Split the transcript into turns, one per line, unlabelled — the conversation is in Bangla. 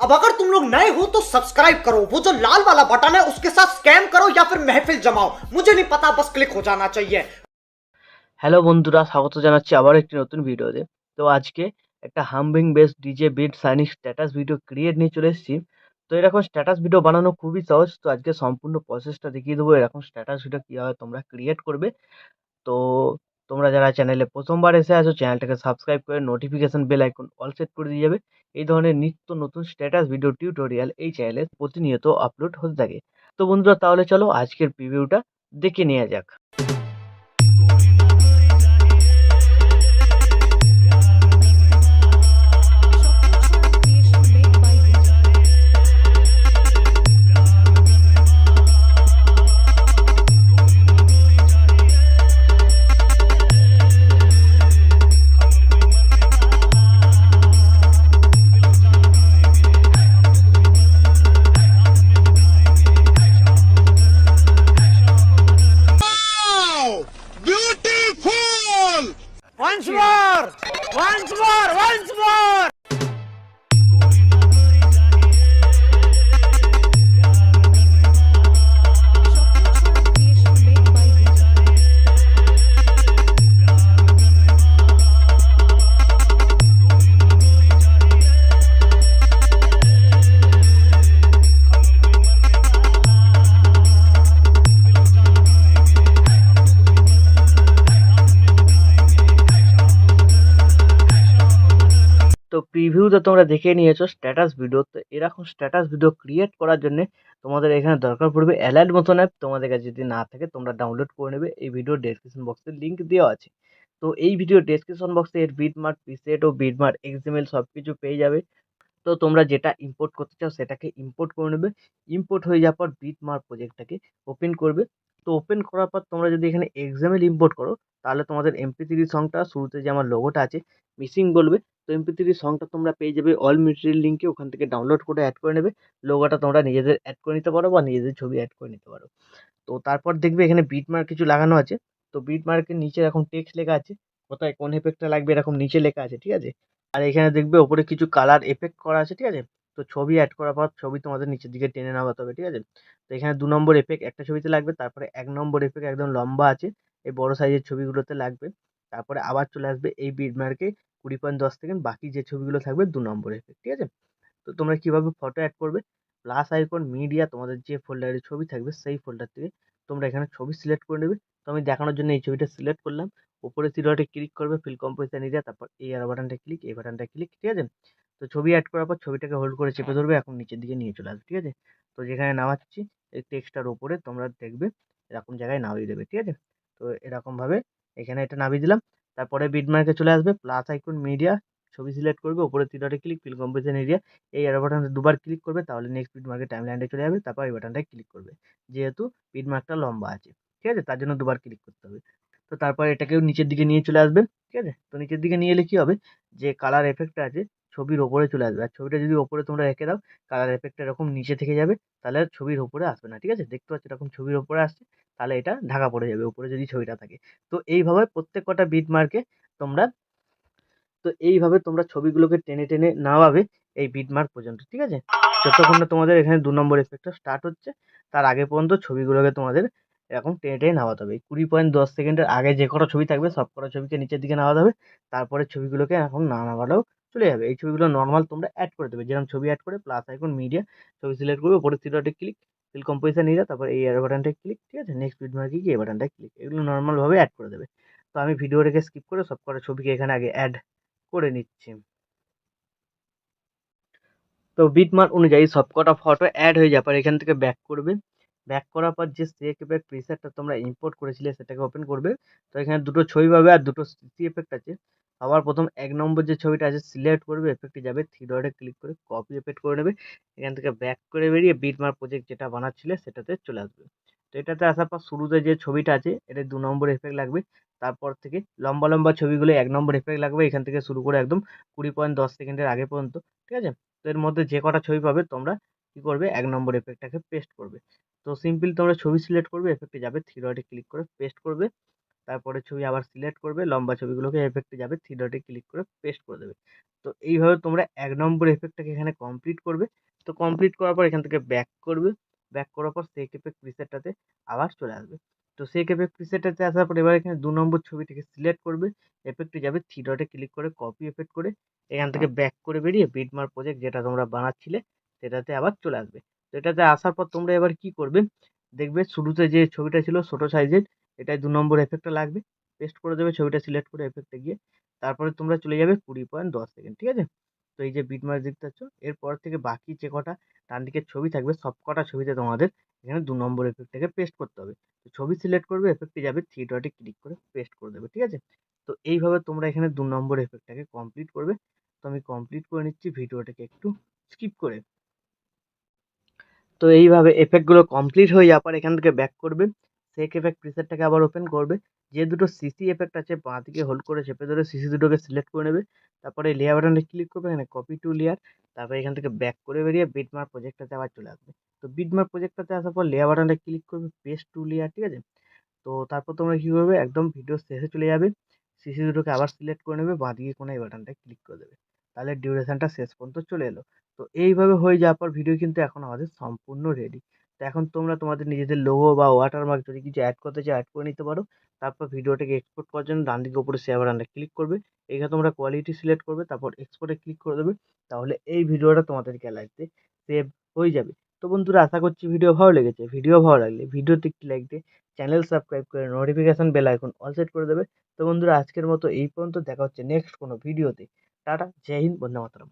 अब अगर तुम लोग नए हो तो सब्सक्राइब करो वो जो लाल वाला बटन है उसके साथ स्कैम करो या फिर महफिल जमाओ मुझे नहीं पता बस क्लिक हो जाना चाहिए
হ্যালো বন্ধুরা স্বাগত জানাচ্ছি আবার একটি নতুন ভিডিওতে তো আজকে একটা হামবিং bass DJ beat signing status video create নিয়ে চলে এসেছি তো এরকম স্ট্যাটাস ভিডিও বানানো খুবই সহজ তো আজকে সম্পূর্ণ প্রসেসটা দেখিয়ে দেবো এরকম স্ট্যাটাস ভিডিও কীভাবে তোমরা ক্রিয়েট করবে তো তোমরা যারা চ্যানেলে প্রথমবার এসে আছো, চ্যানেলটাকে সাবস্ক্রাইব করে notification bell icon all set করে দিয়ে যাবে। এই ধরনের নিত্য নতুন স্ট্যাটাস ভিডিও টিউটোরিয়াল এই চ্যানেলে প্রতিনিয়ত আপলোড হতে থাকে। তো বন্ধুরা, তাহলে চলো আজকের প্রিভিউটা দেখে নেওয়া যাক। তো প্রিভিউতে তোমরা দেখে নিয়েছো স্ট্যাটাস ভিডিও তো। এরকম স্ট্যাটাস ভিডিও ক্রিয়েট করার জন্য তোমাদের এখানে দরকার পড়বে অ্যালাইড মতন অ্যাপ তোমাদের কাছে যদি না থাকে তোমরা ডাউনলোড করে নেবে। এই ভিডিও ডেসক্রিপশন বক্সে লিঙ্ক দেওয়া আছে। তো এই ভিডিও ডেসক্রিপশন বক্সে এর বিটমার্ক প্রিসেট ও বিটমার্ক এক্সএমএল সব কিছু পেয়ে যাবে। তো তোমরা যেটা ইম্পোর্ট করতে চাও সেটাকে ইম্পোর্ট করে নেবে। ইম্পোর্ট হয়ে যাওয়ার পর বিটমার্ক প্রজেক্টটাকে ওপেন করবে। তো ওপেন করার পর তোমরা যদি এখানে এক্সএমএল ইম্পোর্ট করো, তাহলে তোমাদের এমপি থ্রি সংটা শুরুতে যে আমার লোগোটা আছে মিসিং বলবে। তো এমপি থ্রি সংটা তোমরা পেয়ে যাবে। অল মেটেরিয়াল লিঙ্কে ওখান থেকে ডাউনলোড করে অ্যাড করে নেবে। লোগোটা তোমরা নিজেদের অ্যাড করে নিতে পারো বা নিজেদের ছবি অ্যাড করে নিতে পারো। তো তারপর দেখবে এখানে বিটমার্ক কিছু লাগানো আছে। তো বিটমার্কের নিচে এরকম টেক্সট লেখা আছে। কোথায় কোন এফেক্টটা লাগবে এরকম নিচে লেখা আছে, ঠিক আছে? আর এখানে দেখবে ওপরে কিছু কালার এফেক্ট করা আছে, ঠিক আছে? তো ছবি অ্যাড করার পর ছবি তোমাদের নিচের দিকে টেনে নামাতে হবে, ঠিক আছে? তো এখানে দু নম্বর এফেক্ট একটা ছবিতে লাগবে। তারপরে এক নম্বর এফেক্ট একদম লম্বা আছে। এই বড় সাইজের ছবিগুলোতে লাগবে। তারপরে আবার চলে আসবে এই বিটমার্কে কুড়ি পয়েন্ট দশ সেকেন্ড বাকি যে ছবিগুলো থাকবে দু নম্বর ঠিক আছে? তো তোমরা কীভাবে ফটো অ্যাড করবে? প্লাস আইকন মিডিয়া তোমাদের যে ফোল্ডারে ছবি থাকবে সেই ফোল্ডার থেকে তোমরা এখানে ছবি সিলেক্ট করে নেবে। তো আমি দেখানোর জন্য এই ছবিটা সিলেক্ট করলাম। উপরে তিরোটে ক্লিক করবে ফিল কম্পোজিশন এরিয়া তারপর এই আর বাটনটা ক্লিক এই বাটনটা ক্লিক ঠিক আছে? তো ছবি অ্যাড করার পর ছবিটাকে হোল্ড করে চেপে ধরবে, এখন নিচের দিকে নিয়ে চলে আসবে, ঠিক আছে? তো যেখানে নামাচ্ছি, এই টেক্সটার উপরে তোমরা দেখবে এরকম জায়গায় নামিয়ে দেবে, ঠিক আছে? তো এরকমভাবে এখানে এটা নামিয়ে দিলাম। তারপরে বিটমার্কে চলে আসবে প্লাস আইকন মিডিয়া ছবি সিলেক্ট করবে, উপরে তিনটে ক্লিক ফিল কম্পোজিশন এরিয়া এই এরো বাটনে দুবার ক্লিক করবে, তাহলে নেক্সট বিটমার্কের টাইম লাইনটা চলে যাবে, তারপর এই বাটনটায় ক্লিক করবে। যেহেতু বিটমার্কটা লম্বা আছে, ঠিক আছে? তার জন্য দুবার ক্লিক করতে হবে। তো তারপর এটাকেও নিচের দিকে নিয়ে চলে আসবে, ঠিক আছে? তো নিচের দিকে নিয়ে এলে কী হবে? যে কালার এফেক্টটা আছে, ছবির ওপরে চলে আসবে। আর ছবিটা যদি ওপরে তোমরা রেখে দাও কালার এফেক্টটা এরকম নিচে থেকে যাবে, তাহলে ছবির ওপরে আসবে না, ঠিক আছে? দেখতে পাচ্ছ এরকম ছবির ওপরে আসছে। তাহলে এটা ঢাকা পড়ে যাবে, উপরে যদি ছবিটা থাকে। তো এইভাবে প্রত্যেক কটা বিট মার্কে তোমরা, তো এইভাবে তোমরা ছবিগুলোকে টেনে টেনে নামাবে এই বিট মার্ক পর্যন্ত, ঠিক আছে? যতক্ষণ না তোমাদের এখানে দু নম্বর এফেক্টটা স্টার্ট হচ্ছে, তার আগে পর্যন্ত ছবিগুলোকে তোমাদের এরকম টেনে টেনে নামাতে হবে। কুড়ি পয়েন্ট দশ সেকেন্ডের আগে যে কটা ছবি থাকবে, সব কটা ছবিকে নিচের দিকে নামাতে হবে, তারপরে ছবিগুলোকে এখন না নামালেও চলে যাবে। এই ছবিগুলো নর্মাল তোমরা অ্যাড করে দেবে। যেরকম ছবি অ্যাড করে প্লাস আইকন মিডিয়া ছবি সিলেক্ট করবে উপরে থ্রি ক্লিক ফিল কম্পোজিশন নিয়ে তারপর এই এয়ার বাটনটা ক্লিক ঠিক আছে? নেক্সট ভিডিও মার্কে গিয়ে এই বাটনটা ক্লিক এগুলো নর্মালভাবে অ্যাড করে দেবে। তো আমি ভিডিও রেখে স্কিপ করে সব কটা ছবিকে এখানে আগে অ্যাড করে নিচ্ছি। তো বিটমার্ক অনুযায়ী সবকটা ফটো অ্যাড হয়ে যাওয়ার পর এখান থেকে ব্যাক করবে। ব্যাক করার পর যে স্টেক এফেক্ট প্রিসেটটা তোমরা ইম্পোর্ট করেছিলে, সেটাকে ওপেন করবে। তো এখানে দুটো ছবি পাবে আর দুটো সিসি এফেক্ট আছে। আবার প্রথম এক নম্বর যে ছবিটা আছে, সিলেক্ট করবে এফেক্টে যাবে থ্রি ডটে ক্লিক করে কপি এফেক্ট করে নেবে। এখান থেকে ব্যাক করে বেরিয়ে বিটমার্ক প্রজেক্ট যেটা বানাচ্ছিলে, সেটাতে চলে আসবে। তো এটাতে আসার পর শুরুতে যে ছবিটা আছে, এটা দু নম্বর এফেক্ট লাগবে। তারপর থেকে লম্বা লম্বা ছবিগুলো এক নম্বর এফেক্ট লাগবে, এখান থেকে শুরু করে একদম কুড়ি পয়েন্ট দশ সেকেন্ডের আগে পর্যন্ত, ঠিক আছে? তো এর মধ্যে যে কটা ছবি পাবে, তোমরা কী করবে, এক নম্বর এফেক্টটাকে পেস্ট করবে। তো সিম্পল তোমরা ছবি সিলেক্ট করবে এফেক্টে যাবে থ্রি ডটে ক্লিক করে পেস্ট করবে। তারপরে ছবি আবার সিলেক্ট করবে, লম্বা ছবিগুলোকে এফেক্টে যাবে থ্রি ডটে ক্লিক করে পেস্ট করে দেবে। তো এইভাবে তোমরা এক নম্বর এফেক্টটাকে এখানে কমপ্লিট করবে। তো কমপ্লিট করার পর এখান থেকে ব্যাক করবে। ব্যাক করার পর সেক এফেক্ট প্রিসেটটাতে আবার চলে আসবে। তো সেক এফেক্ট প্রিসেটটাতে আসার পর এবার এখানে দু নম্বর ছবিটাকে সিলেক্ট করবে। এফেক্টে যাবে থ্রি ডটে ক্লিক করে কপি এফেক্ট করে এখান থেকে ব্যাক করে বেরিয়ে বিটমার প্রজেক্ট যেটা তোমরা বানাচ্ছিলে সেটাতে আবার চলে আসবে। তো এটাতে আসার পর তোমরা এবার কি করবে? দেখবে শুরুতে যে ছবিটা ছিল ছোটো সাইজের এটাই দু নম্বর এফেক্টটা লাগবে। পেস্ট করে দেবে, ছবিটা সিলেক্ট করে এফেক্টে গিয়ে তারপরে তোমরা চলে যাবে কুড়ি পয়েন্ট দশ সেকেন্ড ঠিক আছে? তো এই যে বিটমার দেখতে পাচ্ছ, এরপর থেকে বাকি যে কটা ডান দিকের ছবি থাকবে, সব কটা ছবিতে তোমাদের এখানে দু নম্বর এফেক্টটাকে পেস্ট করতে হবে। তো ছবি সিলেক্ট করবে এফেক্টে যাবে থ্রি ডটে ক্লিক করে পেস্ট করে দেবে, ঠিক আছে? তো এইভাবে তোমরা এখানে দু নম্বর এফেক্টটাকে কমপ্লিট করবে। তো আমি কমপ্লিট করে নিচ্ছি, ভিডিওটাকে একটু স্কিপ করে। তো এইভাবে এফেক্টগুলো কমপ্লিট হয়ে যাওয়ার পর এখান থেকে ব্যাক করবে। সেক এফেক্ট প্রিসেটটাকে আবার ওপেন করবে। যে দুটো সিসি এফেক্ট আছে, বাঁ দিকে হোল্ড করে চেপে ধরে সিসি দুটোকে সিলেক্ট করে নেবে। তারপরে লেয়ার বাটনে ক্লিক করবে, এখানে কপি টু লেয়ার তারপরে এখান থেকে ব্যাক করে বেরিয়ে বিটমার প্রজেক্টটাতে আবার চলে আসবে। তো বিটমার প্রজেক্টটাতে আসার পর লেয়ার বাটনে ক্লিক করবে পেস্ট টু লেয়ার ঠিক আছে? তো তারপর তোমরা কী করবে? একদম ভিডিও শেষে চলে যাবে। সিসি দুটোকে আবার সিলেক্ট করে নেবে, বাঁ দিকে কোনো এই বাটনটা ক্লিক করে দেবে। তাহলে ডিউরেশনটা শেষ পর্যন্ত চলে এলো। তো এইভাবে হয়ে যাওয়ার পর ভিডিও কিন্তু এখন আমাদের সম্পূর্ণ রেডি তো এখন তোমরা তোমাদের নিজেদের লোগো বা ওয়াটারমার্ক যদি কিছু অ্যাড করতে চাও অ্যাড করে নিতে পারো। তারপর ভিডিওটাকে এক্সপোর্ট করার জন্য ডান দিকে উপরে শেয়ার বাটনটা ক্লিক করবে। এখানে তোমরা কোয়ালিটি সিলেক্ট করবে, তারপর এক্সপোর্টে ক্লিক করে দেবে। তাহলে এই ভিডিওটা তোমাদের গ্যালারিতে সেভ হয়ে যাবে। তো বন্ধুরা, আশা করছি ভিডিও ভালো লেগেছে। ভিডিও ভালো লাগলে ভিডিওতে একটি লাইক দিয়ে চ্যানেল সাবস্ক্রাইব করে notification bell icon all set করে দেবে। তো বন্ধুরা, আজকের মতো এই পর্যন্ত। দেখা হচ্ছে নেক্সট কোনো ভিডিওতে টাটা, জয় হিন্দ, বন্দে মাতরম।